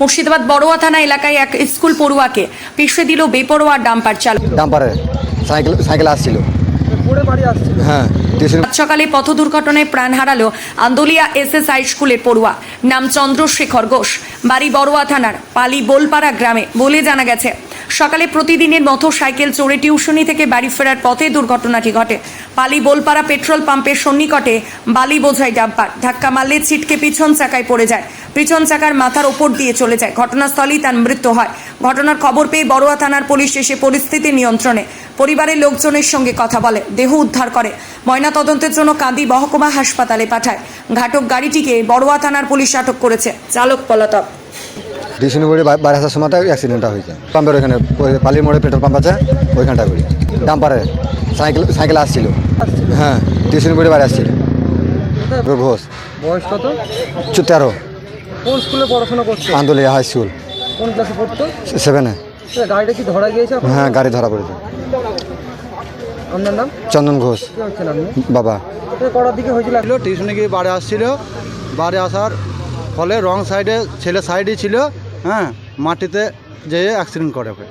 মুর্শিদাবাদ বড়ুয়া থানা এলাকায় এক স্কুল পড়ুয়াকে পিষে দিল বেপরোয়া ডাম্পার চালক। ডাম্পারে সাইকেল সাইকেল আসছিল। হ্যাঁ আজ সকালে পথ দুর্ঘটনায় প্রাণ হারালো আন্দোলিয়া এস এস হাই স্কুলের পড়ুয়া। নাম চন্দ্রশেখর ঘোষ। বাড়ি বড়ুয়া থানার পালি বোলপাড়া গ্রামে বলে জানা গেছে। সকালে প্রতিদিনের মতো সাইকেল চড়ে টিউশনি থেকে বাড়ি ফেরার পথে দুর্ঘটনাটি ঘটে। পালি বোলপাড়া পেট্রোল পাম্পের সন্নিকটে বালি বোঝাই ডাম্পার। ধাক্কা মারলে ছিটকে পিছন চাকায় পড়ে যায়। পিছন চাকার মাথার ওপর দিয়ে চলে যায়। ঘটনাস্থলেই তার মৃত্যু হয়। ঘটনার খবর পেয়ে বড়ুয়া থানার পুলিশ এসে পরিস্থিতি নিয়ন্ত্রণে। পরিবারের লোকজনের সঙ্গে কথা বলে। দেহ উদ্ধার করে। ময়নাতদন্তের জন্য কাঁদি মহকুমা হাসপাতালে পাঠায়। ঘাটক গাড়িটিকে বড়ুয়া থানার পুলিশ আটক করেছে। চালক পলাতক। টিউশন করে বাড়ি আসার সময় অ্যাক্সিডেন্টটা হয়েছে। পাম্পের ওইখানে ওই পালির মোড়ে পেট্রোল পাম্প আছে ওইখানটা করি ডাম্পারে সাইকেল সাইকেল আসছিল। হ্যাঁ টিউশন করে বাড়ি আসছিল ঘোষ বয়স কত? তেরো কোন স্কুলে পড়াশোনা করছে আন্দোলিয়া হাই স্কুল কোন ক্লাসে পড়তো? সেভেনে গাড়িটা কি ধরা গিয়েছে হ্যাঁ গাড়ি ধরা পড়েছে। আপনার নাম? চন্দন ঘোষ। কি হচ্ছেন আপনি বাবা। কটার দিকে হয়েছিল? টিউশনে গিয়ে বাড়ি আসছিল। বাড়ি আসার ফলে রং সাইডে ছেলে সাইডে ছিল। হ্যাঁ মাটিতে যেয়ে অ্যাক্সিডেন্ট করে ওকে।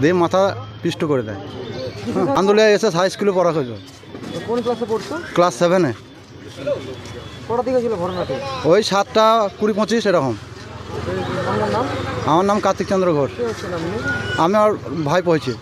দিয়ে মাথা পিষ্ট করে দেয়। হ্যাঁ, আন্দোলিয়া এসে হাই স্কুলে পড়া হয়েছিল কোন ক্লাসে পড়তো ক্লাস সেভেনে কটার দিকে ছিল ঘটনাটি ওই সাতটা কুড়ি পঁচিশ এরকম। আমার নাম কার্তিক চন্দ্র ঘোষ। আমি আর ভাই পৌঁছি